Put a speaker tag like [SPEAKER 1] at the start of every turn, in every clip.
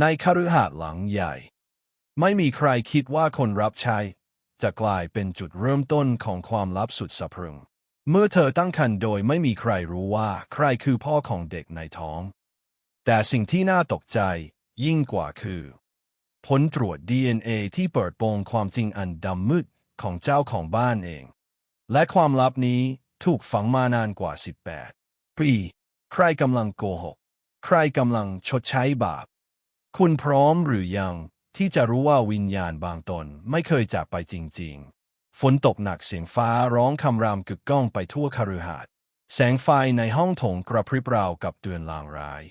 [SPEAKER 1] ในคฤหาสน์หลังใหญ่ ไม่มีใครคิดว่าคนรับใช้ จะกลายเป็นจุดเริ่มต้นของความลับสุดสะพรึง เมื่อเธอตั้งครรภ์โดยไม่มีใครรู้ว่าใครคือพ่อของเด็กในท้อง แต่สิ่งที่น่าตกใจยิ่งกว่าคือ ผลตรวจ DNA ที่เปิดโปงความจริงอันดำมืดของเจ้าของบ้านเอง และความลับนี้ถูกฝังมานานกว่า 18 ปี ใครกำลังโกหก ใครกำลังชดใช้บาป คุณพร้อมหรือยังที่จะรู้ว่าวิญญาณบางตนไม่เคยจากไปจริง ๆ ฝนตกหนักเสียงฟ้าร้องคำรามกึกก้องไปทั่วคฤหาสน์แสงไฟในห้องโถงกระพริบราวกับเตือนลางร้าย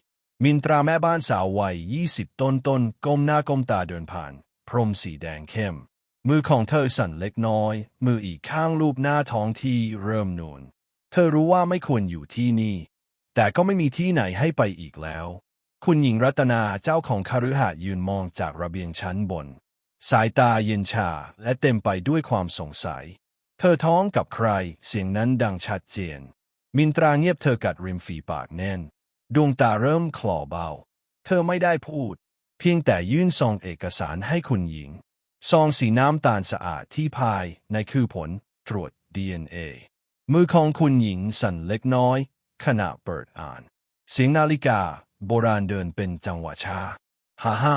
[SPEAKER 1] มินตราแม่บ้านสาววัยยี่สิบต้นต้นก้มหน้าก้มตาเดินผ่าน พรมสีแดงเข้ม มือของเธอสั่นเล็กน้อย มืออีกข้างลูบหน้าท้องที่เริ่มนูน เธอรู้ว่าไม่ควรอยู่ที่นี่ แต่ก็ไม่มีที่ไหนให้ไปอีกแล้ว คุณหญิงรัตนาเจ้าของคฤหาสน์ยืนมองจากระเบียงชั้นบน สายตาเย็นชาและเต็มไปด้วยความสงสัย เธอท้องกับใคร เสียงนั้นดังชัดเจน มินตราเงียบเธอกัดริมฝีปากแน่น ดวงตาเริ่มคลอเบา เธอไม่ได้พูด เพียงแต่ยื่นซองเอกสารให้คุณหญิง ซองสีน้ำตาลสะอาดที่ภายในคือผลตรวจ DNA มือของคุณหญิงสั่นเล็กน้อย ขณะเปิดอ่าน เสียงนาฬิกา โบราณเดินเป็นจังหวะช้าฮ่าฮ่า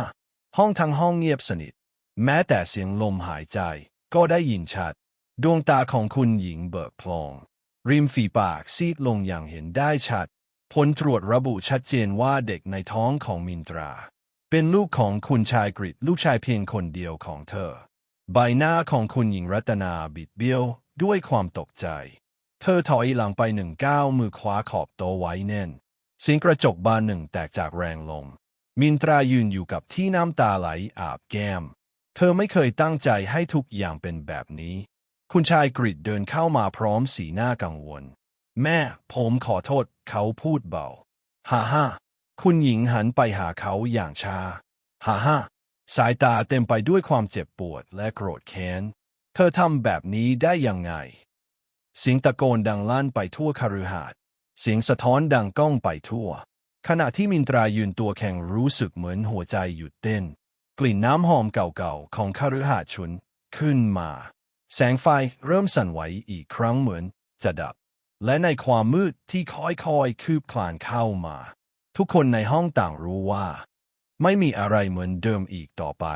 [SPEAKER 1] ห้องทั้งห้องเงียบสนิท แม้แต่เสียงลมหายใจก็ได้ยินชัด ดวงตาของคุณหญิงเบิกพลอง ริมฝีปากซีดลงอย่างเห็นได้ชัด ผลตรวจระบุชัดเจนว่าเด็กในท้องของมินตรา เป็นลูกของคุณชายกริตลูกชายเพียงคนเดียวของเธอ ใบหน้าของคุณหญิงรัตนาบิดเบี้ยวด้วยความตกใจ เธอถอยหลังไปหนึ่งก้าวมือคว้าขอบโต๊ะไว้แน่น เสียงกระจกบานหนึ่งแตกจากแรงลม มินตรายืนอยู่กับที่น้ำตาไหลอาบแก้ม เธอไม่เคยตั้งใจให้ทุกอย่างเป็นแบบนี้ คุณชายกริดเดินเข้ามาพร้อมสีหน้ากังวล แม่ ผมขอโทษ เขาพูดเบา ฮ่าฮ่าคุณหญิงหันไปหาเขาอย่างช้าฮ่าฮ่าสายตาเต็มไปด้วยความเจ็บปวดและโกรธแค้น เธอทำแบบนี้ได้ยังไง เสียงตะโกนดังลั่นไปทั่วคฤหาสน์ เสียงสะท้อนดังก้องไปทั่ว ขณะที่มินตรายืนตัวแข็งรู้สึกเหมือนหัวใจหยุดเต้น กลิ่นน้ำหอมเก่าๆ ของคฤหาสน์ชุนขึ้นมา แสงไฟเริ่มสั่นไหวอีกครั้งเหมือนจะดับ และในความมืดที่ค่อยๆ คืบคลานเข้ามา ทุกคนในห้องต่างรู้ว่า ไม่มีอะไรเหมือนเดิมอีกต่อไป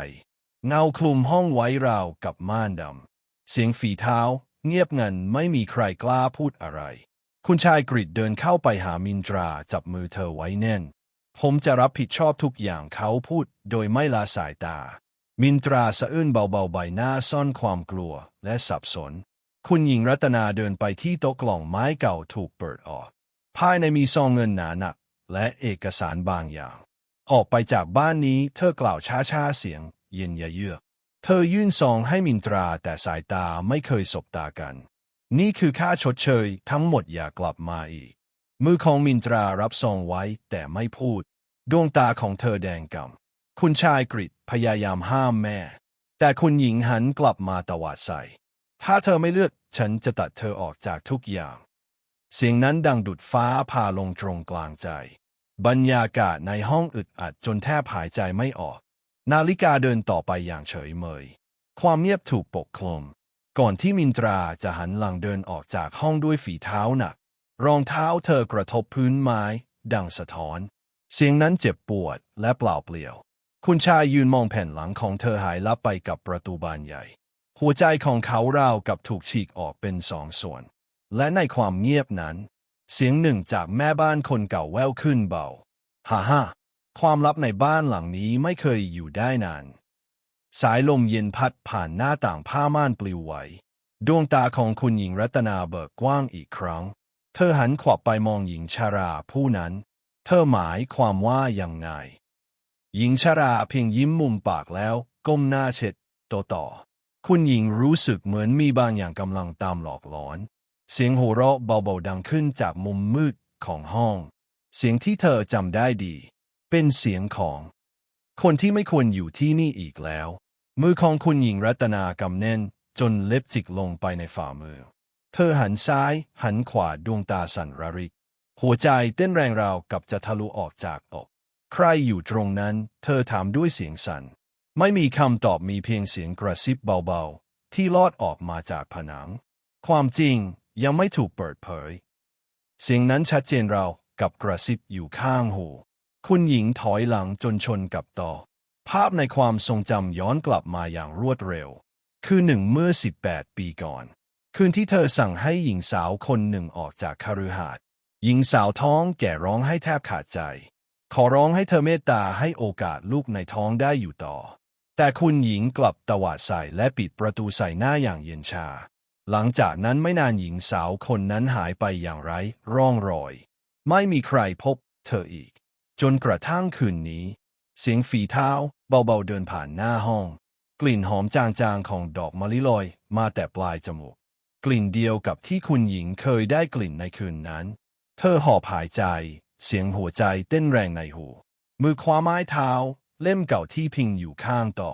[SPEAKER 1] เงาคลุมห้องไว้ราวกับม่านดำเสียงฝีเท้า เงียบงันไม่มีใครกล้าพูดอะไร คุณชายกริดเดินเข้าไปหามินตราจับมือเธอไว้แน่น ผมจะรับผิดชอบทุกอย่างเขาพูดโดยไม่ละสายตา มินตราสะอื้นเบาๆใบหน้าซ่อนความกลัวและสับสน คุณหญิงรัตนาเดินไปที่โต๊ะกล่องไม้เก่าถูกเปิดออก ภายในมีซองเงินหนาหนัก และเอกสารบางอย่าง ออกไปจากบ้านนี้เธอกล่าวช้าๆเสียง เย็นยะเยือก เธอยื่นซองให้มินตราแต่สายตาไม่เคยสบตากัน นี่คือค่าชดเชย ทั้งหมดอย่ากลับมาอีก มือของมินตรารับซองไว้แต่ไม่พูด ดวงตาของเธอแดงกำคุณชายกริดพยายามห้ามแม่ แต่คุณหญิงหันกลับมาตวาดใส่ ถ้าเธอไม่เลือกฉันจะตัดเธอออกจากทุกอย่าง เสียงนั้นดังดุดฟ้าผ่าลงตรงกลางใจ บรรยากาศในห้องอึดอัดจนแทบหายใจไม่ออก นาฬิกาเดินต่อไปอย่างเฉยเมย ความเงียบถูกปกคลุม ก่อนที่มินตราจะหันหลังเดินออกจากห้องด้วยฝีเท้าหนัก รองเท้าเธอกระทบพื้นไม้ ดังสะท้อน เสียงนั้นเจ็บปวดและเปล่าเปลี่ยว คุณชายยืนมองแผ่นหลังของเธอหายลับไปกับประตูบานใหญ่ หัวใจของเขาราวกับถูกฉีกออกเป็นสองส่วน และในความเงียบนั้น เสียงหนึ่งจากแม่บ้านคนเก่าแววขึ้นเบา ฮ่าฮ่าความลับในบ้านหลังนี้ไม่เคยอยู่ได้นาน สายลมเย็นพัดผ่านหน้าต่างผ้าม่านปลิวไหว ดวงตาของคุณหญิงรัตนาเบิกกว้างอีกครั้ง เธอหันขวับไปมองหญิงชาราผู้นั้น เธอหมายความว่ายังไง หญิงชาราเพียงยิ้มมุมปากแล้วก้มหน้าเช็ดโตวต่อ คุณหญิงรู้สึกเหมือนมีบางอย่างกำลังตามหลอกหลอน เสียงหัวเราะเบาๆดังขึ้นจากมุมมืดของห้อง เสียงที่เธอจำได้ดี เป็นเสียงของ คนที่ไม่ควรอยู่ที่นี่อีกแล้ว มือของคุณหญิงรัตนากำแน่น จนเล็บจิกลงไปในฝ่ามือ เธอหันซ้าย หันขวาดวงตาสั่นระริก หัวใจเต้นแรงราวกับจะทะลุออกจากอก ใครอยู่ตรงนั้น เธอถามด้วยเสียงสัน่น ไม่มีคำตอบมีเพียงเสียงกระซิบเบาๆ ที่ลอดออกมาจากผนัง ความจริงยังไม่ถูกเปิดเผย เสียงนั้นชัดเจนเรากับกระซิบอยู่ข้างหู คุณหญิงถอยหลังจนชนกับต่อ ภาพในความทรงจำย้อนกลับมาอย่างรวดเร็ว คือหนึ่งเมื่อ 18 ปีก่อน คืนที่เธอสั่งให้หญิงสาวคนหนึ่งออกจากคฤหาสน์หญิงสาวท้องแก่ร้องให้แทบขาดใจ ขอร้องให้เธอเมตตาให้โอกาสลูกในท้องได้อยู่ต่อ แต่คุณหญิงกลับตวาดใส่และปิดประตูใส่หน้าอย่างเย็นชา หลังจากนั้นไม่นานหญิงสาวคนนั้นหายไปอย่างไร้ร่องรอย ไม่มีใครพบเธออีก จนกระทั่งคืนนี้ เสียงฝีเท้าเบาๆเดินผ่านหน้าห้อง กลิ่นหอมจางๆของดอกมะลิลอยมาแต่ปลายจมูก กลิ่นเดียวกับที่คุณหญิงเคยได้กลิ่นในคืนนั้น เธอหอบหายใจ เสียงหัวใจเต้นแรงในหู มือคว้าไม้เท้า เล่มเก่าที่พิงอยู่ข้างต่อ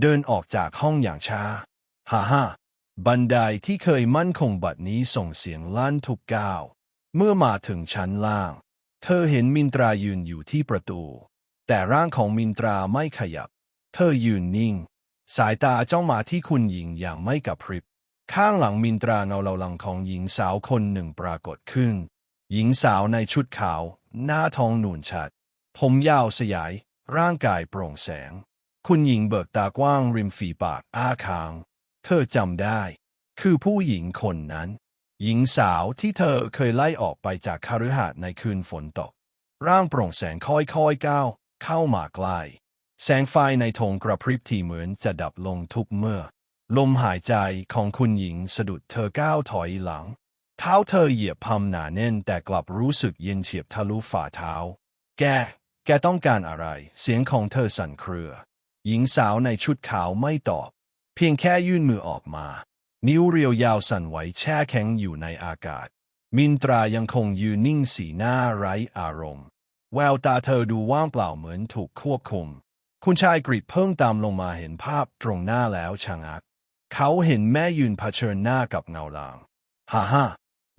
[SPEAKER 1] เดินออกจากห้องอย่างช้าฮ่าฮ่าบันไดที่เคยมั่นคงบัดนี้ส่งเสียงลั่นทุกก้าว เมื่อมาถึงชั้นล่าง เธอเห็นมินตรายืนอยู่ที่ประตู แต่ร่างของมินตราไม่ขยับ เธอยืนนิ่ง สายตาจ้องมาที่คุณหญิงอย่างไม่กระพริบ ข้างหลังมินตราเงาเหลังของหญิงสาวคนหนึ่งปรากฏขึ้น หญิงสาวในชุดขาว หน้าทองหนุนชัด ผมยาวสยาย ร่างกายโปร่งแสง คุณหญิงเบิกตากว้างริมฝีปากอ้าค้าง เธอจำได้ คือผู้หญิงคนนั้น หญิงสาวที่เธอเคยไล่ออกไปจากคฤหาสน์ในคืนฝนตก ร่างโปร่งแสงค่อยๆก้าวเข้ามาใกล้แสงไฟในธงกระพริบที่เหมือนจะดับลงทุกเมื่อ ลมหายใจของคุณหญิงสะดุดเธอก้าวถอยหลัง เท้าเธอเหยียบพำหนาแน่นแต่กลับรู้สึกเย็นเฉียบทะลุฝ่าเท้า แก แกต้องการอะไร เสียงของเธอสั่นเครือ หญิงสาวในชุดขาวไม่ตอบ เพียงแค่ยื่นมือออกมา นิ้วเรียวยาวสั่นไหวแช่แข็งอยู่ในอากาศ มินตรายังคงยืนนิ่งสีหน้าไร้อารมณ์ แววตาเธอดูว่างเปล่าเหมือนถูกควบคุม คุณชายกรีดเพิ่งตามลงมาเห็นภาพตรงหน้าแล้วชะงัก เขาเห็นแม่ยืนเผชิญหน้ากับเงาลางฮ่าฮ่า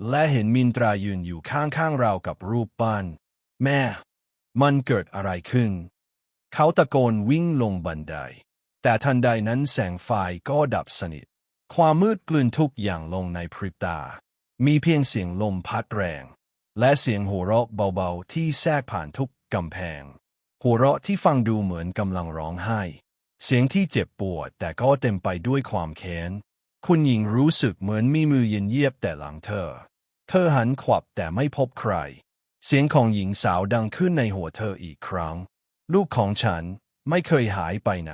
[SPEAKER 1] และเห็นมินตรายืนอยู่ข้างๆเรากับรูปปั้นแม่ มันเกิดอะไรขึ้น เขาตะโกนวิ่งลงบันได แต่ทันใดนั้นแสงไฟก็ดับสนิท ความมืดกลืนทุกอย่างลงในพริบตา มีเพียงเสียงลมพัดแรง และเสียงหัวเราะเบาๆ ที่แทรกผ่านทุกกำแพง หัวเราะที่ฟังดูเหมือนกำลังร้องไห้ เสียงที่เจ็บปวดแต่ก็เต็มไปด้วยความแค้น คุณหญิงรู้สึกเหมือนมีมือเย็นเยียบแต่หลังเธอ เธอหันขวับแต่ไม่พบใคร เสียงของหญิงสาวดังขึ้นในหัวเธออีกครั้ง ลูกของฉันไม่เคยหายไปไหน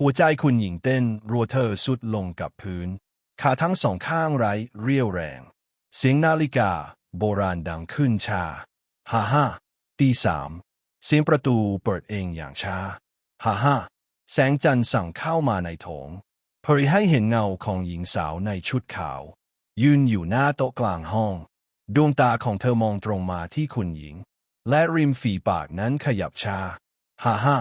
[SPEAKER 1] หัวใจคุณหญิงเต้นรัวเธอสุดลงกับพื้น ขาทั้งสองข้างไร้เรี่ยวแรง เสียงนาฬิกา โบราณดังขึ้นชา ฮ่าฮ่าตีสาม เสียงประตูเปิดเองอย่างช้า ฮ่าฮ่าแสงจันทร์ส่องเข้ามาในโถงเผยให้เห็นเงาของหญิงสาวในชุดขาว ยืนอยู่หน้าโต๊ะกลางห้อง ดวงตาของเธอมองตรงมาที่คุณหญิง และริมฝีปากนั้นขยับชา ฮ่าฮ่า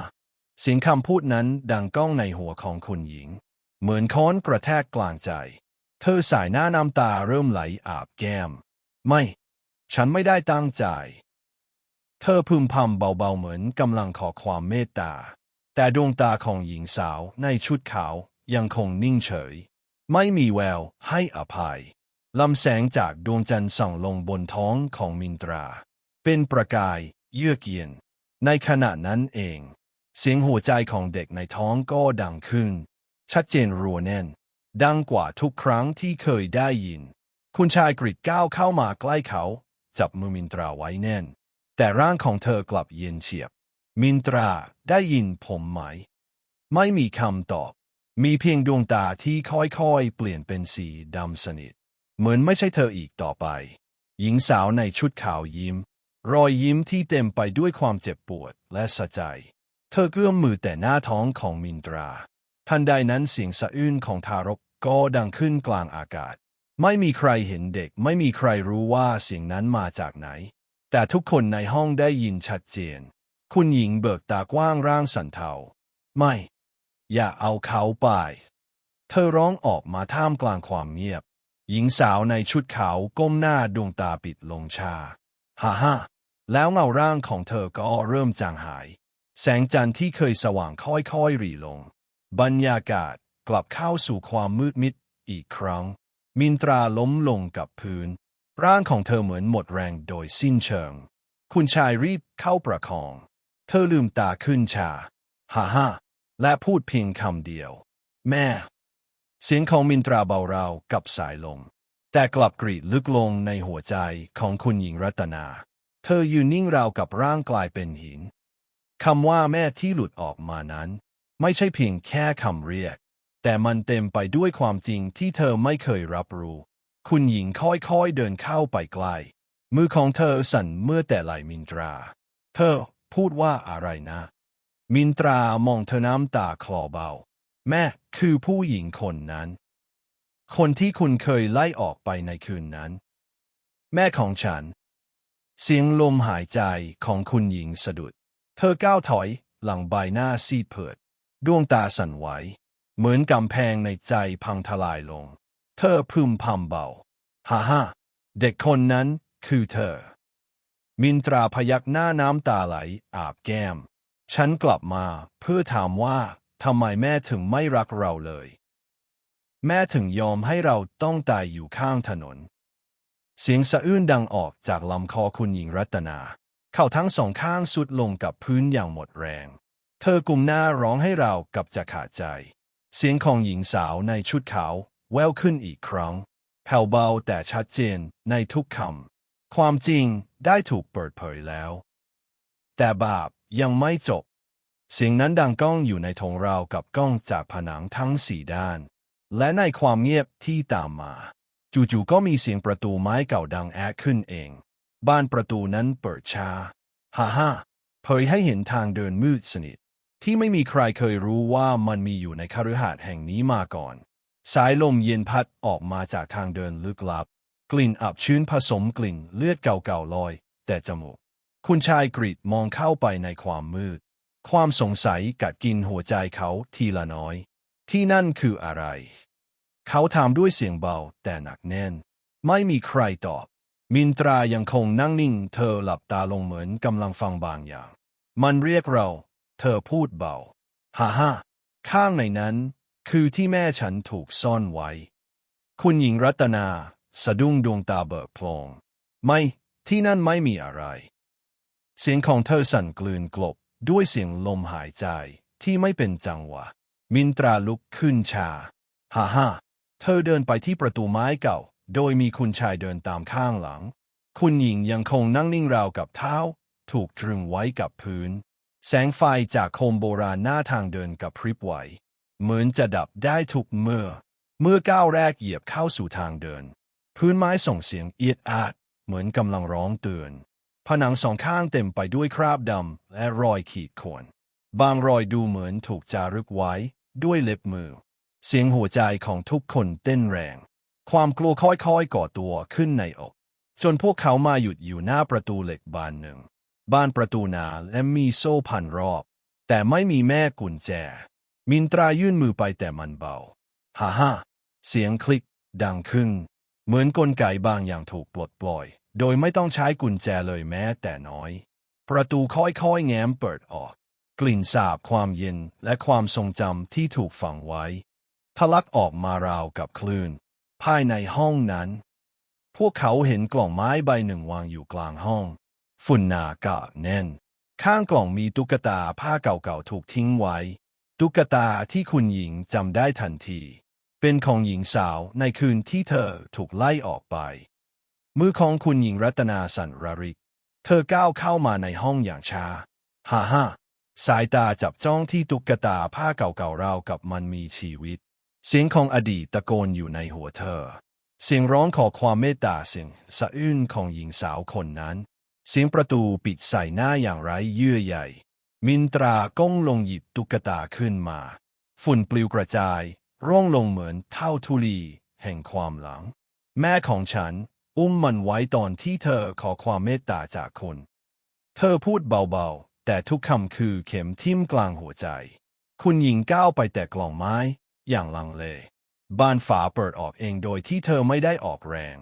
[SPEAKER 1] เสียงคำพูดนั้นดังก้องในหัวของคุณหญิง เหมือนค้อนกระแทกกลางใจ เธอสายหน้าน้ำตาเริ่มไหลอาบแก้ม ไม่ ฉันไม่ได้ตั้งใจ เธอพึมพำเบาๆเหมือนกำลังขอความเมตตา แต่ดวงตาของหญิงสาวในชุดขาวยังคงนิ่งเฉย ไม่มีแววให้อภัยลำแสงจากดวงจันทร์ส่องลงบนท้องของมินตรา เป็นประกายเยือกเย็นในขณะนั้นเอง เสียงหัวใจของเด็กในท้องก็ดังขึ้น ชัดเจนรัวแน่น ดังกว่าทุกครั้งที่เคยได้ยิน คุณชายกรีดก้าวเข้ามาใกล้เขา จับมือมินตราไว้แน่น แต่ร่างของเธอกลับเย็นเฉียบ มินตราได้ยินผมไหม ไม่มีคำตอบ มีเพียงดวงตาที่ค่อยๆ เปลี่ยนเป็นสีดำสนิท เหมือนไม่ใช่เธออีกต่อไป หญิงสาวในชุดขาวยิ้ม รอยยิ้มที่เต็มไปด้วยความเจ็บปวดและสะใจ เธอเกื้อมมือแต่หน้าท้องของมินตรา ทันใดนั้นเสียงสะอื้นของทารกก็ดังขึ้นกลางอากาศ ไม่มีใครเห็นเด็ก ไม่มีใครรู้ว่าเสียงนั้นมาจากไหน แต่ทุกคนในห้องได้ยินชัดเจน คุณหญิงเบิกตากว้างร่างสันเทา ไม่ อย่าเอาเขาไป เธอร้องออกมาท่ามกลางความเงียบ หญิงสาวในชุดขาวก้มหน้าดวงตาปิดลงชา ฮ่าฮ่าแล้วเงาร่างของเธอก็เริ่มจางหาย แสงจันทร์ที่เคยสว่างค่อยๆรีลง บรรยากาศกลับเข้าสู่ความมืดมิดอีกครั้ง มินตราล้มลงกับพื้น ร่างของเธอเหมือนหมดแรงโดยสิ้นเชิง คุณชายรีบเข้าประคอง เธอลืมตาขึ้นชา ฮ่าฮ่าและพูดเพียงคำเดียว แม่ เสียงของมินตราเบาเรากับสายลม แต่กลับกรีดลึกลงในหัวใจของคุณหญิงรัตนา เธอยืนนิ่งราวกับร่างกลายเป็นหิน คำว่าแม่ที่หลุดออกมานั้น ไม่ใช่เพียงแค่คำเรียก แต่มันเต็มไปด้วยความจริงที่เธอไม่เคยรับรู้ คุณหญิงค่อยๆเดินเข้าไปใกล้มือของเธอสั่นเมื่อแต่ไหลมินตรา เธอพูดว่าอะไรนะ มินตรามองเธอน้ำตาคลอเบา แม่คือผู้หญิงคนนั้น คนที่คุณเคยไล่ออกไปในคืนนั้น แม่ของฉัน เสียงลมหายใจของคุณหญิงสะดุด เธอก้าวถอยหลังใบหน้าซีดเผิดดวงตาสั่นไหว เหมือนกำแพงในใจพังทลายลง เธอพึมพำเบา ฮ่าฮ่าเด็กคนนั้นคือเธอ มินตราพยักหน้าน้ำตาไหลอาบแก้ม ฉันกลับมาเพื่อถามว่าทำไมแม่ถึงไม่รักเราเลย แม่ถึงยอมให้เราต้องตายอยู่ข้างถนน เสียงสะอื้นดังออกจากลำคอคุณหญิงรัตนา เข่าทั้งสองข้างสุดลงกับพื้นอย่างหมดแรง เธอกุมหน้าร้องให้เรากับจะขาดใจ เสียงของหญิงสาวในชุดขาวแววขึ้นอีกครั้งแผ่วเบาแต่ชัดเจนในทุกคำ ความจริงได้ถูกเปิดเผยแล้ว แต่บาปยังไม่จบ เสียงนั้นดังก้องอยู่ในทงราวกับก้องจากผนังทั้งสี่ด้าน และในความเงียบที่ตามมา จู่ๆก็มีเสียงประตูไม้เก่าดังแอดขึ้นเอง บ้านประตูนั้นเปิดช้าฮ่าฮ่าเผยให้เห็นทางเดินมืดสนิท ที่ไม่มีใครเคยรู้ว่ามันมีอยู่ในคฤหาสน์แห่งนี้มาก่อน สายลมเย็นพัดออกมาจากทางเดินลึกลับ กลิ่นอับชื้นผสมกลิ่นเลือดเก่าๆลอย แต่จมูก คุณชายกรีดมองเข้าไปในความมืด ความสงสัยกัดกินหัวใจเขาทีละน้อย ที่นั่นคืออะไร เขาถามด้วยเสียงเบาแต่หนักแน่น ไม่มีใครตอบ มินตรายังคงนั่งนิ่ง เธอหลับตาลงเหมือนกำลังฟังบางอย่าง มันเรียกเรา เธอพูดเบา ฮ่าฮ่าข้างในนั้นคือที่แม่ฉันถูกซ่อนไว้ คุณหญิงรัตนา สะดุ้งดวงตาเบิกโพลงไม่ที่นั่นไม่มีอะไร เสียงของเธอสั่นกลืนกลบด้วยเสียงลมหายใจที่ไม่เป็นจังหวะ มินตราลุกขึ้นชา ฮ่าฮ่าเธอเดินไปที่ประตูไม้เก่า โดยมีคุณชายเดินตามข้างหลัง คุณหญิงยังคงนั่งนิ่งราวกับเท้า ถูกตรึงไว้กับพื้น แสงไฟจากโคมโบราณหน้าทางเดินกับพริบไหว เหมือนจะดับได้ทุกเมื่อ เมื่อก้าวแรกเหยียบเข้าสู่ทางเดิน พื้นไม้ส่งเสียงเอียดอาด เหมือนกำลังร้องเตือน ผนังสองข้างเต็มไปด้วยคราบดำและรอยขีดข่วน บางรอยดูเหมือนถูกจารึกไว้ด้วยเล็บมือ เสียงหัวใจของทุกคนเต้นแรง ความกลัวค่อยๆก่อตัวขึ้นในอกจนพวกเขามาหยุดอยู่หน้าประตูเหล็กบานหนึ่งบ้านประตูหนาและมีโซ่พันรอบ แต่ไม่มีแม่กุญแจ มินตรายื่นมือไปแต่มันเบาฮ่าฮ่าเสียงคลิกดังขึ้น เหมือนกลไกบางอย่างถูกปลดปล่อย โดยไม่ต้องใช้กุญแจเลยแม้แต่น้อย ประตูค่อยๆแง้มเปิดออก กลิ่นสาบความเย็นและความทรงจำที่ถูกฝังไว้ทะลักออกมาราวกับคลื่น ภายในห้องนั้น พวกเขาเห็นกล่องไม้ใบหนึ่งวางอยู่กลางห้อง ฝุ่นหนากะแน่น ข้างกล่องมีตุ๊กตาผ้าเก่าๆถูกทิ้งไว้ ตุ๊กตาที่คุณหญิงจำได้ทันที เป็นของหญิงสาวในคืนที่เธอถูกไล่ออกไป มือของคุณหญิงรัตนาสันรริก เธอก้าวเข้ามาในห้องอย่างช้าฮ่าฮ่าสายตาจับจ้องที่ตุ๊กตาผ้าเก่าๆราวกับมันมีชีวิต เสียงของอดีตตะโกนอยู่ในหัวเธอ เสียงร้องขอความเมตตาเสียงสะอื้นของหญิงสาวคนนั้น เสียงประตูปิดใส่หน้าอย่างไร้เยื่อใยมินตราก้มลงหยิบตุ๊กตาขึ้นมา ฝุ่นปลิวกระจาย ร่วงลงเหมือนเท่าทุลี แห่งความหลัง แม่ของฉัน อุ้มมันไว้ตอนที่เธอขอความเมตตาจากคน เธอพูดเบาๆ แต่ทุกคำคือเข็มทิ่มกลางหัวใจ คุณหญิงก้าวไปแต่กล่องไม้ อย่างลังเล บานฝาเปิดออกเองโดยที่เธอไม่ได้ออกแรง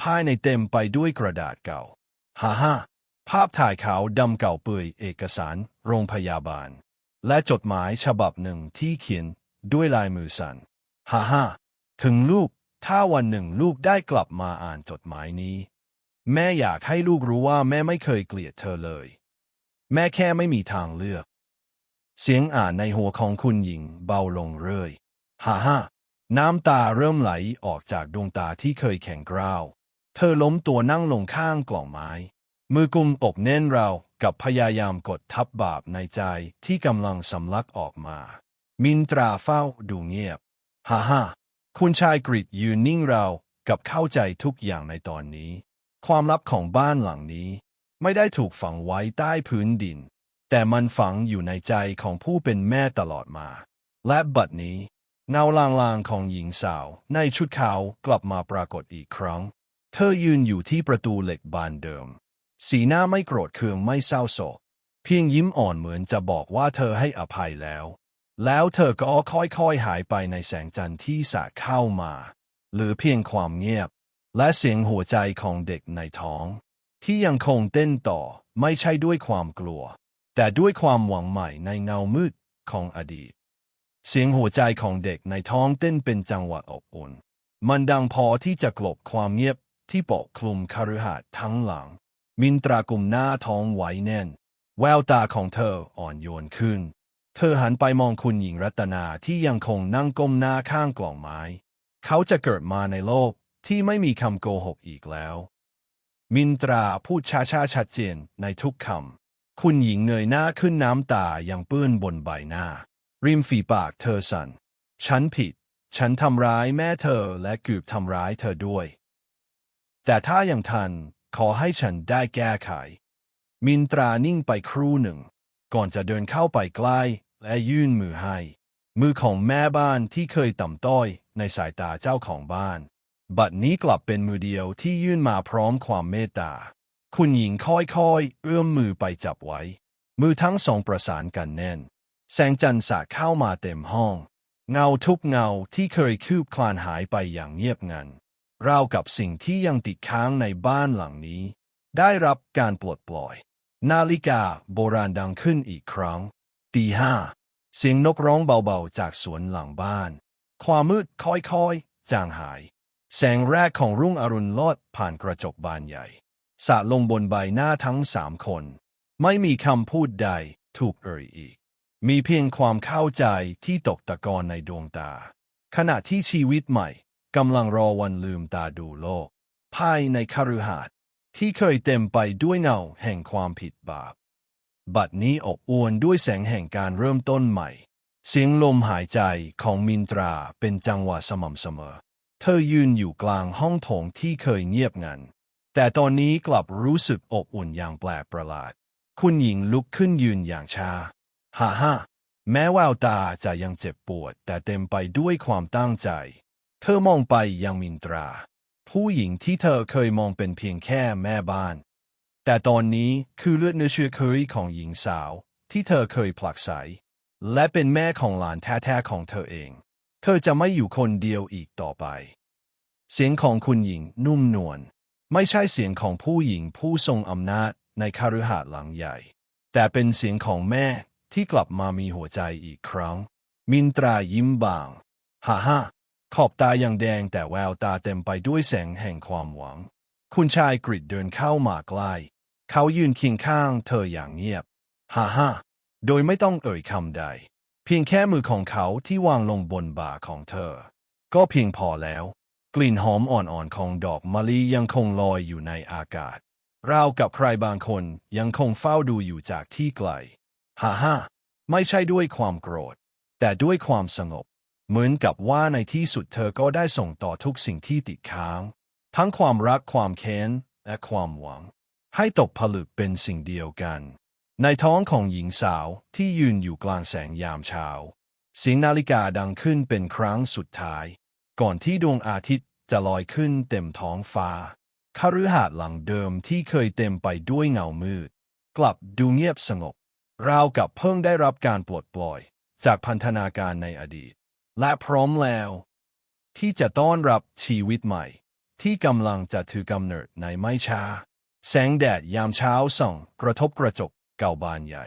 [SPEAKER 1] ภายในเต็มไปด้วยกระดาษเก่า ฮ่าฮ่าภาพถ่ายขาวดำเก่าเปื่อยเอกสาร โรงพยาบาล และจดหมายฉบับหนึ่งที่เขียนด้วยลายมือสันฮ่าฮ่าถึงลูก ถ้าวันหนึ่งลูกได้กลับมาอ่านจดหมายนี้ แม่อยากให้ลูกรู้ว่าแม่ไม่เคยเกลียดเธอเลย แม่แค่ไม่มีทางเลือก เสียงอ่านในหัวของคุณหญิงเบาลงเรื่อย ฮ่าฮ่าน้ำตาเริ่มไหลออกจากดวงตาที่เคยแข็งกร้าว เธอล้มตัวนั่งลงข้างกล่องไม้ มือกุมอกแน่นเรากับพยายามกดทับบาปในใจที่กำลังสำลักออกมา มินตราเฝ้าดูเงียบ ฮ่าฮ่าคุณชายกริดยืนนิ่งเรากับเข้าใจทุกอย่างในตอนนี้ ความลับของบ้านหลังนี้ ไม่ได้ถูกฝังไว้ใต้พื้นดิน แต่มันฝังอยู่ในใจของผู้เป็นแม่ตลอดมา และบัดนี้ เงาลางๆของหญิงสาว ในชุดขาวกลับมาปรากฏอีกครั้ง เธอยืนอยู่ที่ประตูเหล็กบานเดิม สีหน้าไม่โกรธเคืองไม่เศร้าโศก เพียงยิ้มอ่อนเหมือนจะบอกว่าเธอให้อภัยแล้ว แล้วเธอก็ค่อยๆหายไปในแสงจันทร์ที่สาดเข้ามาหลือเพียงความเงียบ และเสียงหัวใจของเด็กในท้อง ที่ยังคงเต้นต่อไม่ใช่ด้วยความกลัว แต่ด้วยความหวังใหม่ในเงามืดของอดีต เสียงหัวใจของเด็กในท้องเต้นเป็นจังหวะอบอุ่น มันดังพอที่จะกลบความเงียบที่ปกคลุมคฤหาสน์ทั้งหลัง มินตรากุมหน้าท้องไว้แน่น แววตาของเธออ่อนโยนขึ้น เธอหันไปมองคุณหญิงรัตนาที่ยังคงนั่งก้มหน้าข้างกล่องไม้ เขาจะเกิดมาในโลกที่ไม่มีคำโกหกอีกแล้ว มินตราพูดช้าๆชัดเจนในทุกคำ คุณหญิงเงยหน้าขึ้นน้ำตายังเปื้อนบนใบหน้า ริมฝีปากเธอสัน่น ฉันผิด ฉันทำร้ายแม่เธอและกืบทำร้ายเธอด้วย แต่ถ้ายังทัน ขอให้ฉันได้แก้ไข มินตรานิ่งไปครู่หนึ่ง ก่อนจะเดินเข้าไปใกล้ และยื่นมือให้ มือของแม่บ้านที่เคยต่ำต้อยในสายตาเจ้าของบ้าน บัดนี้กลับเป็นมือเดียวที่ยื่นมาพร้อมความเมตตา คุณหญิงค่อยๆ เอื้อมมือไปจับไว้ มือทั้งสองประสานกันแน่น แสงจันทร์สาดเข้ามาเต็มห้อง เงาทุกเงาที่เคยคืบคลานหายไปอย่างเงียบงันราวกับสิ่งที่ยังติดค้างในบ้านหลังนี้ ได้รับการปลดปล่อย นาฬิกาโบราณดังขึ้นอีกครั้งตีห้าเสียงนกร้องเบาๆจากสวนหลังบ้าน ความมืดค่อยๆ จางหาย แสงแรกของรุ่งอรุณลอดผ่านกระจกบานใหญ่สาดลงบนใบหน้าทั้งสามคน ไม่มีคำพูดใดถูกเอ่ยอีก มีเพียงความเข้าใจที่ตกตะกอนในดวงตา ขณะที่ชีวิตใหม่กำลังรอวันลืมตาดูโลก ภายในคฤหาสน์ที่เคยเต็มไปด้วยเงาแห่งความผิดบาป บัดนี้อบอวลด้วยแสงแห่งการเริ่มต้นใหม่ เสียงลมหายใจของมินตราเป็นจังหวะสม่ำเสมอ เธอยืนอยู่กลางห้องโถงที่เคยเงียบงัน แต่ตอนนี้กลับรู้สึกอบอุ่นอย่างแปลกประหลาด คุณหญิงลุกขึ้นยืนอย่างช้า ฮ่าฮ่าแม้แววตาจะยังเจ็บปวด แต่เต็มไปด้วยความตั้งใจ เธอมองไปยังมินตรา ผู้หญิงที่เธอเคยมองเป็นเพียงแค่แม่บ้าน แต่ตอนนี้คือเลือดเนื้อเชื้อเคยของหญิงสาว ที่เธอเคยผลักไส และเป็นแม่ของหลานแท้ๆของเธอเอง เธอจะไม่อยู่คนเดียวอีกต่อไป เสียงของคุณหญิงนุ่มนวลไม่ใช่เสียงของผู้หญิงผู้ทรงอำนาจในคฤหาสน์หลังใหญ่ แต่เป็นเสียงของแม่ ที่กลับมามีหัวใจอีกครั้ง มินตรายิ้มบาง ฮ่าฮ่าขอบตายังแดงแต่แววตาเต็มไปด้วยแสงแห่งความหวัง คุณชายกริดเดินเข้ามาใกล้เขายืนเคียงข้างเธออย่างเงียบ ฮ่าฮ่าโดยไม่ต้องเอ่ยคำใด เพียงแค่มือของเขาที่วางลงบนบ่าของเธอ ก็เพียงพอแล้ว กลิ่นหอมอ่อนๆของดอกมะลิยังคงลอยอยู่ในอากาศราวกับใครบางคนยังคงเฝ้าดูอยู่จากที่ไกล ฮ่าฮ่าไม่ใช่ด้วยความโกรธ แต่ด้วยความสงบ เหมือนกับว่าในที่สุดเธอก็ได้ส่งต่อทุกสิ่งที่ติดค้าง ทั้งความรักความแค้นและความหวัง ให้ตกผลึกเป็นสิ่งเดียวกัน ในท้องของหญิงสาวที่ยืนอยู่กลางแสงยามเช้าเสียงนาฬิกาดังขึ้นเป็นครั้งสุดท้าย ก่อนที่ดวงอาทิตย์จะลอยขึ้นเต็มท้องฟ้าคฤหาสน์หลังเดิมที่เคยเต็มไปด้วยเงามืด กลับดูเงียบสงบ ราวกับเพิ่งได้รับการปลดปล่อย จากพันธนาการในอดีต และพร้อมแล้ว ที่จะต้อนรับชีวิตใหม่ ที่กำลังจะถือกำเนิดในไม่ช้า แสงแดดยามเช้าส่องกระทบกระจกเก่าบานใหญ่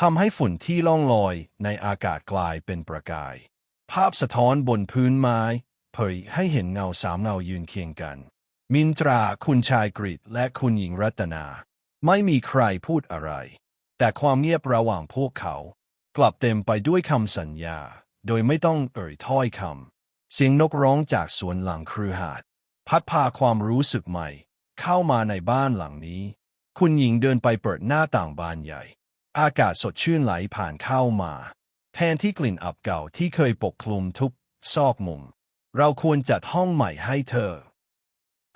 [SPEAKER 1] ทำให้ฝุ่นที่ล่องลอยในอากาศกลายเป็นประกาย ภาพสะท้อนบนพื้นไม้เผยให้เห็นเงาสามเงายืนเคียงกัน มินตราคุณชายกริดและคุณหญิงรัตนา ไม่มีใครพูดอะไร แต่ความเงียบระหว่างพวกเขา กลับเต็มไปด้วยคำสัญญา โดยไม่ต้องเอ่ยถ้อยคำเสียงนกร้องจากสวนหลังครือหาด พัดพาความรู้สึกใหม่ เข้ามาในบ้านหลังนี้ คุณหญิงเดินไปเปิดหน้าต่างบานใหญ่ อากาศสดชื่นไหลผ่านเข้ามา แทนที่กลิ่นอับเก่าที่เคยปกคลุมทุกซอกมุม เราควรจัดห้องใหม่ให้เธอ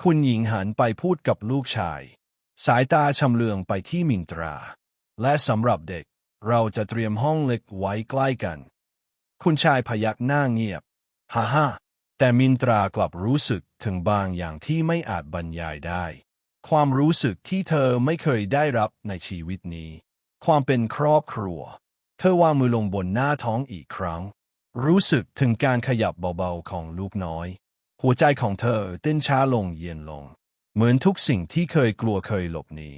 [SPEAKER 1] คุณหญิงหันไปพูดกับลูกชาย สายตาชำเลืองไปที่มินตรา และสำหรับเด็ก เราจะเตรียมห้องเล็กไว้ใกล้กัน คุณชายพยักหน้าเงียบ ฮ่าฮ่าแต่มินตรากลับรู้สึกถึงบางอย่างที่ไม่อาจบรรยายได้ ความรู้สึกที่เธอไม่เคยได้รับในชีวิตนี้ ความเป็นครอบครัว เธอวางมือลงบนหน้าท้องอีกครั้ง รู้สึกถึงการขยับเบาๆของลูกน้อย หัวใจของเธอเต้นช้าลงเย็นลง เหมือนทุกสิ่งที่เคยกลัวเคยหลบหนี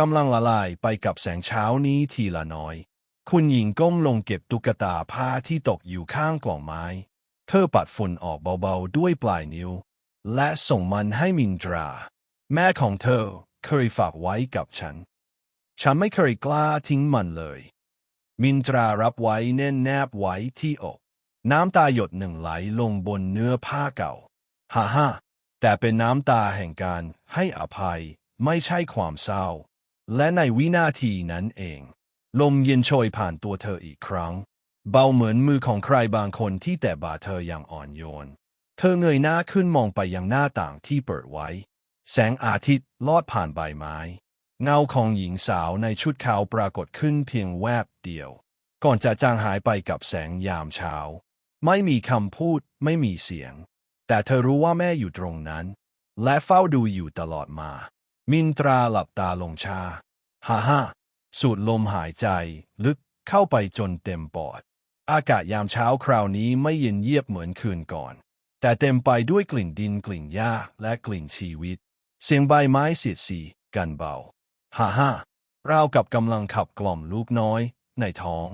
[SPEAKER 1] กำลังละลายไปกับแสงเช้านี้ทีละน้อย คุณหญิงก้มลงเก็บตุ๊กตาผ้าที่ตกอยู่ข้างกล่องไม้ เธอปัดฝุ่นออกเบาๆด้วยปลายนิ้ว และส่งมันให้มินตรา แม่ของเธอเคยฝากไว้กับฉัน ฉันไม่เคยกล้าทิ้งมันเลย มินตรารับไว้แน่นแนบไว้ที่อก น้ำตาหยดหนึ่งไหลลงบนเนื้อผ้าเก่า ฮ่าฮ่าแต่เป็นน้ำตาแห่งการให้อภัยไม่ใช่ความเศร้า และในวินาทีนั้นเอง ลมเย็นโชยผ่านตัวเธออีกครั้ง เบาเหมือนมือของใครบางคนที่แต่บ่าเธออย่างอ่อนโยน เธอเงยหน้าขึ้นมองไปยังหน้าต่างที่เปิดไว้ แสงอาทิตย์ลอดผ่านใบไม้ เงาของหญิงสาวในชุดขาวปรากฏขึ้นเพียงแวบเดียว ก่อนจะจางหายไปกับแสงยามเช้า ไม่มีคำพูดไม่มีเสียง แต่เธอรู้ว่าแม่อยู่ตรงนั้น และเฝ้าดูอยู่ตลอดมา มินตราหลับตาลงชา ฮ่าฮ่าสูดลมหายใจ ลึกเข้าไปจนเต็มปอด อากาศยามเช้าคราวนี้ไม่เย็นเยียบเหมือนคืนก่อน แต่เต็มไปด้วยกลิ่นดินกลิ่นหญ้าและกลิ่นชีวิต เสียงใบไม้เสียดสีกันเบา ฮ่าฮ่าราวกับกำลังขับกล่อมลูกน้อย ในท้อง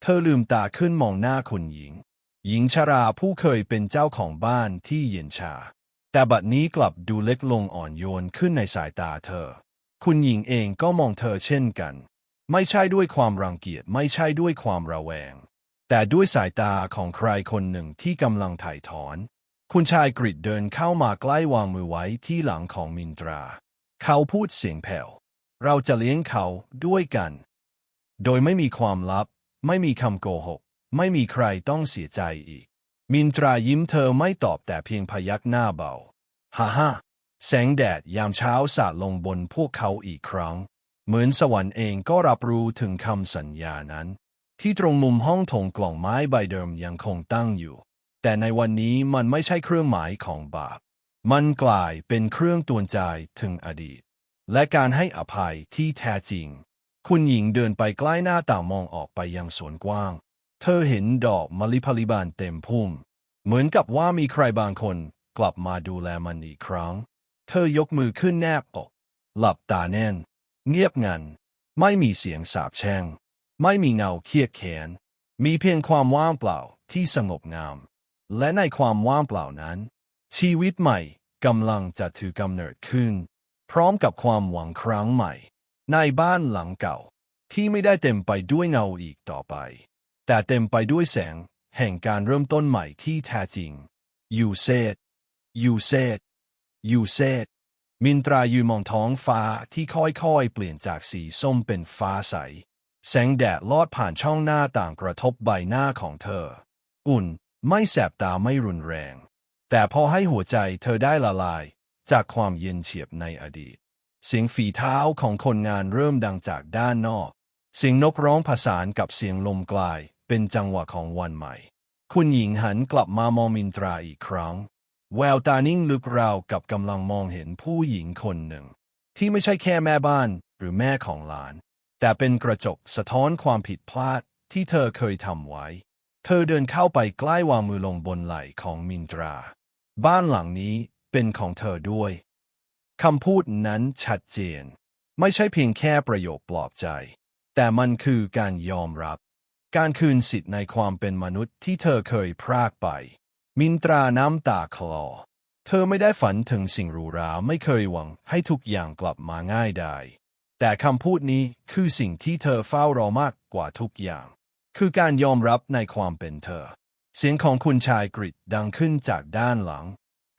[SPEAKER 1] เธอลืมตาขึ้นมองหน้าคุณหญิง หญิงชราผู้เคยเป็นเจ้าของบ้านที่เย็นชา แต่บัดนี้กลับดูเล็กลงอ่อนโยนขึ้นในสายตาเธอ คุณหญิงเองก็มองเธอเช่นกัน ไม่ใช่ด้วยความรังเกียจไม่ใช่ด้วยความระแวง แต่ด้วยสายตาของใครคนหนึ่งที่กำลังถ่ายถอน คุณชายกริดเดินเข้ามาใกล้วางมือไว้ที่หลังของมินตรา เขาพูดเสียงแผ่ว เราจะเลี้ยงเขาด้วยกัน โดยไม่มีความลับ ไม่มีคำโกหก ไม่มีใครต้องเสียใจอีก มินตรายิ้มเธอไม่ตอบแต่เพียงพยักหน้าเบา ฮ่าฮ่าแสงแดดยามเช้าสาดลงบนพวกเขาอีกครั้ง เหมือนสวรรค์เองก็รับรู้ถึงคำสัญญานั้น ที่ตรงมุมห้องถงกล่องไม้ใบเดิมยังคงตั้งอยู่ แต่ในวันนี้มันไม่ใช่เครื่องหมายของบาป มันกลายเป็นเครื่องตวนใจถึงอดีต และการให้อภัยที่แท้จริง คุณหญิงเดินไปใกล้หน้าต่างมองออกไปยังสวนกว้าง เธอเห็นดอกมะลิพลิบานเต็มพุ่ม เหมือนกับว่ามีใครบางคนกลับมาดูแลมันอีกครั้ง เธอยกมือขึ้นแนบอกหลับตาแน่น เงียบงัน ไม่มีเสียงสาบแช่ง ไม่มีเงาเครียดแค้น มีเพียงความว่างเปล่าที่สงบงาม และในความว่างเปล่านั้น ชีวิตใหม่กำลังจะถือกำเนิดขึ้น พร้อมกับความหวังครั้งใหม่ ในบ้านหลังเก่าที่ไม่ได้เต็มไปด้วยเงาอีกต่อไป แต่เต็มไปด้วยแสง แห่งการเริ่มต้นใหม่ที่แท้จริง ยูเซตยูเซตยูเซตมินตรายืนมองท้องฟ้าที่ค่อยๆ เปลี่ยนจากสีส้มเป็นฟ้าใส แสงแดดลอดผ่านช่องหน้าต่างกระทบใบหน้าของเธอ อุ่น ไม่แสบตาไม่รุนแรง แต่พอให้หัวใจเธอได้ละลาย จากความเย็นเฉียบในอดีต เสียงฝีเท้าของคนงานเริ่มดังจากด้านนอก เสียงนกร้องผสานกับเสียงลมกลาย เป็นจังหวะของวันใหม่ คุณหญิงหันกลับมามองมินตราอีกครั้ง แววตานิ่งลึกราวกับกำลังมองเห็นผู้หญิงคนหนึ่ง ที่ไม่ใช่แค่แม่บ้านหรือแม่ของหลาน แต่เป็นกระจกสะท้อนความผิดพลาดที่เธอเคยทำไว้ เธอเดินเข้าไปใกล้วางมือลงบนไหล่ของมินตรา บ้านหลังนี้เป็นของเธอด้วยคำพูดนั้นชัดเจน ไม่ใช่เพียงแค่ประโยคปลอบใจ แต่มันคือการยอมรับ การคืนสิทธิ์ในความเป็นมนุษย์ที่เธอเคยพรากไป มินตราน้ำตาคลอ เธอไม่ได้ฝันถึงสิ่งหรูหราไม่เคยหวังให้ทุกอย่างกลับมาง่ายได้ แต่คำพูดนี้คือสิ่งที่เธอเฝ้ารอมากกว่าทุกอย่าง คือการยอมรับในความเป็นเธอ เสียงของคุณชายกริดดังขึ้นจากด้านหลัง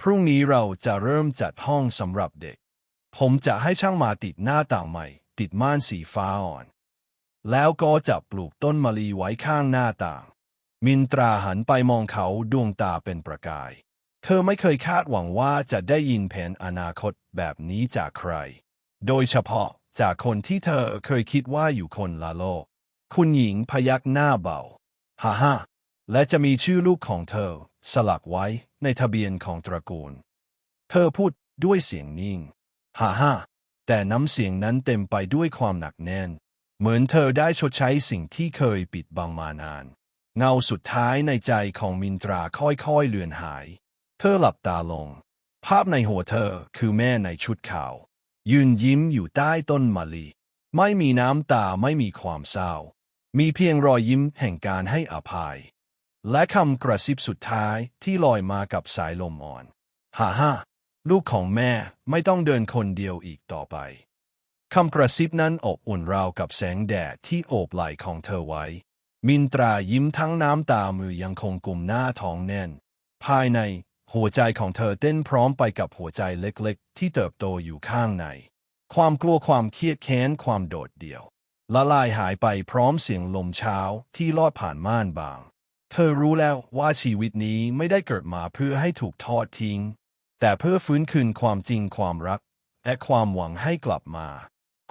[SPEAKER 1] พรุ่งนี้เราจะเริ่มจัดห้องสำหรับเด็ก ผมจะให้ช่างมาติดหน้าต่างใหม่ ติดม่านสีฟ้าอ่อน แล้วก็จะปลูกต้นมะลีไว้ข้างหน้าต่าง มินตราหันไปมองเขาดวงตาเป็นประกาย เธอไม่เคยคาดหวังว่าจะได้ยินแผนอนาคตแบบนี้จากใคร โดยเฉพาะจากคนที่เธอเคยคิดว่าอยู่คนละโลก คุณหญิงพยักหน้าเบาฮ่าฮ่าและจะมีชื่อลูกของเธอ สลักไว้ในทะเบียนของตระกูล เธอพูดด้วยเสียงนิ่งฮ่าฮ่าแต่น้ำเสียงนั้นเต็มไปด้วยความหนักแน่น เหมือนเธอได้ชดใช้สิ่งที่เคยปิดบังมานาน เงาสุดท้ายในใจของมินตราค่อยๆเลือนหาย เธอหลับตาลง ภาพในหัวเธอคือแม่ในชุดขาว ยืนยิ้มอยู่ใต้ต้นมะลิ ไม่มีน้ำตาไม่มีความเศร้า มีเพียงรอยยิ้มแห่งการให้อภัย และคำกระซิบสุดท้ายที่ลอยมากับสายลมอ่อน ฮ่าฮ่าลูกของแม่ไม่ต้องเดินคนเดียวอีกต่อไป คำกระซิบนั้นอบอุ่นราวกับแสงแดดที่โอบไหล่ของเธอไว้ มินตรายิ้มทั้งน้ำตามือยังคงกลุ่มหน้าท้องแน่น ภายในหัวใจของเธอเต้นพร้อมไปกับหัวใจเล็กๆ ที่เติบโตอยู่ข้างใน ความกลัวความเครียดแค้นความโดดเดี่ยว ละลายหายไปพร้อมเสียงลมเช้าที่ลอดผ่านม่านบาง เธอรู้แล้วว่าชีวิตนี้ไม่ได้เกิดมาเพื่อให้ถูกทอดทิ้ง แต่เพื่อฟื้นคืนความจริงความรัก และความหวังให้กลับมา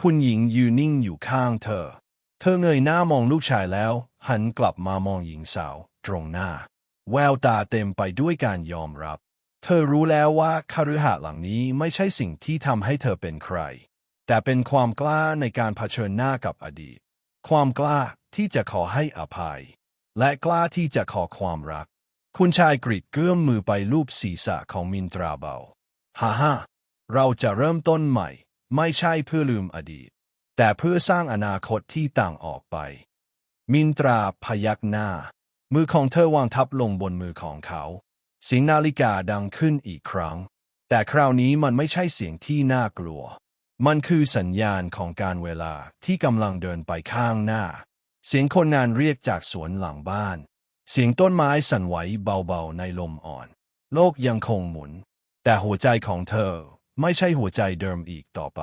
[SPEAKER 1] คุณหญิงยืนนิ่งอยู่ข้างเธอ เธอเงยหน้ามองลูกชายแล้ว หันกลับมามองหญิงสาว ตรงหน้า แววตาเต็มไปด้วยการยอมรับ เธอรู้แล้วว่าคฤหาสน์หลังนี้ไม่ใช่สิ่งที่ทำให้เธอเป็นใคร แต่เป็นความกล้าในการเผชิญหน้ากับอดีต ความกล้าที่จะขอให้อภัย และกล้าที่จะขอความรัก คุณชายกรีดเกื้อมมือไปลูบศีรษะของมินตราเบา ฮ่าฮ่าเราจะเริ่มต้นใหม่ ไม่ใช่เพื่อลืมอดีต แต่เพื่อสร้างอนาคตที่ต่างออกไป มินตราพยักหน้า มือของเธอวางทับลงบนมือของเขา เสียงนาฬิกาดังขึ้นอีกครั้ง แต่คราวนี้มันไม่ใช่เสียงที่น่ากลัว มันคือสัญญาณของการเวลาที่กำลังเดินไปข้างหน้า เสียงคนงานเรียกจากสวนหลังบ้าน เสียงต้นไม้สั่นไหวเบาๆในลมอ่อน โลกยังคงหมุน แต่หัวใจของเธอ ไม่ใช่หัวใจเดิมอีกต่อไป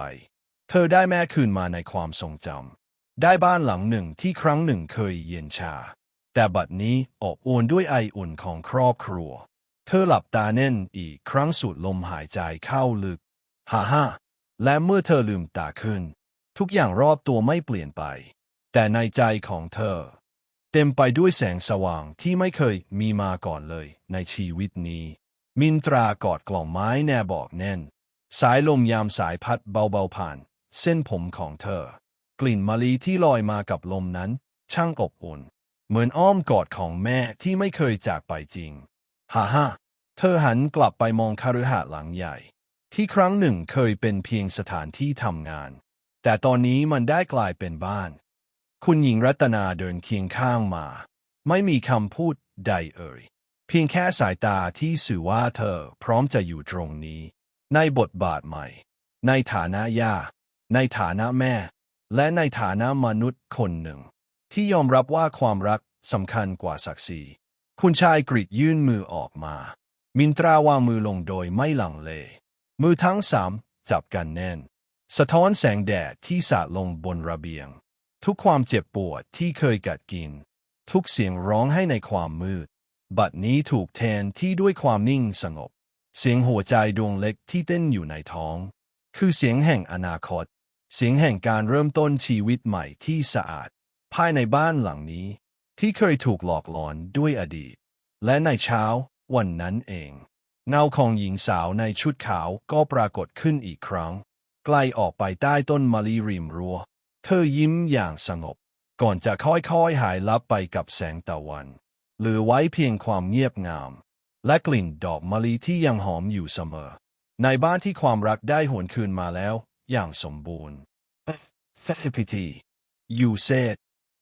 [SPEAKER 1] เธอได้แม่คืนมาในความทรงจำได้บ้านหลังหนึ่งที่ครั้งหนึ่งเคยเย็นชา แต่บัดนี้อบอวลด้วยไออุ่นของครอบครัว เธอหลับตาแน่นอีกครั้งสูดลมหายใจเข้าลึกฮ่าฮ่าและเมื่อเธอลืมตาขึ้น ทุกอย่างรอบตัวไม่เปลี่ยนไป แต่ในใจของเธอ เต็มไปด้วยแสงสว่างที่ไม่เคยมีมาก่อนเลยในชีวิตนี้ มินตรากอดกล่องไม้แนบอกแน่น สายลมยามสายพัดเบาๆผ่าน เส้นผมของเธอ กลิ่นมะลิที่ลอยมากับลมนั้น ช่างอบอุ่น เหมือนอ้อมกอดของแม่ที่ไม่เคยจากไปจริง ฮ่าฮ่าเธอหันกลับไปมองคฤหาสน์หลังใหญ่ ที่ครั้งหนึ่งเคยเป็นเพียงสถานที่ทำงาน แต่ตอนนี้มันได้กลายเป็นบ้าน คุณหญิงรัตนาเดินเคียงข้างมา ไม่มีคำพูดใดเอ่ย เพียงแค่สายตาที่สื่อว่าเธอพร้อมจะอยู่ตรงนี้ ในบทบาทใหม่ ในฐานะย่า ในฐานะแม่ และในฐานะมนุษย์คนหนึ่ง ที่ยอมรับว่าความรักสำคัญกว่าศักดิ์ศรีคุณชายกรีดยื่นมือออกมา มินตราวางมือลงโดยไม่หลังเล มือทั้งสามจับกันแน่น สะท้อนแสงแดดที่สาดลงบนระเบียง ทุกความเจ็บปวดที่เคยกัดกิน ทุกเสียงร้องให้ในความมืด บัดนี้ถูกแทนที่ด้วยความนิ่งสงบ เสียงหัวใจดวงเล็กที่เต้นอยู่ในท้อง คือเสียงแห่งอนาคต เสียงแห่งการเริ่มต้นชีวิตใหม่ที่สะอาด ภายในบ้านหลังนี้ ที่เคยถูกหลอกหลอนด้วยอดีต และในเช้าวันนั้นเอง เงาของหญิงสาวในชุดขาวก็ปรากฏขึ้นอีกครั้งใกล้ออกไปใต้ต้นมะลิริมรัว้ว เธอยิ้มอย่างสงบ ก่อนจะค่อยๆหายลับไปกับแสงตะวัน เหลือไว้เพียงความเงียบงาม และกลิ่นดอกมะลิที่ยังหอมอยู่เสมอ ในบ้านที่ความรักได้หวนคืนมาแล้ว อย่างสมบูรณ์ พิธียูเซต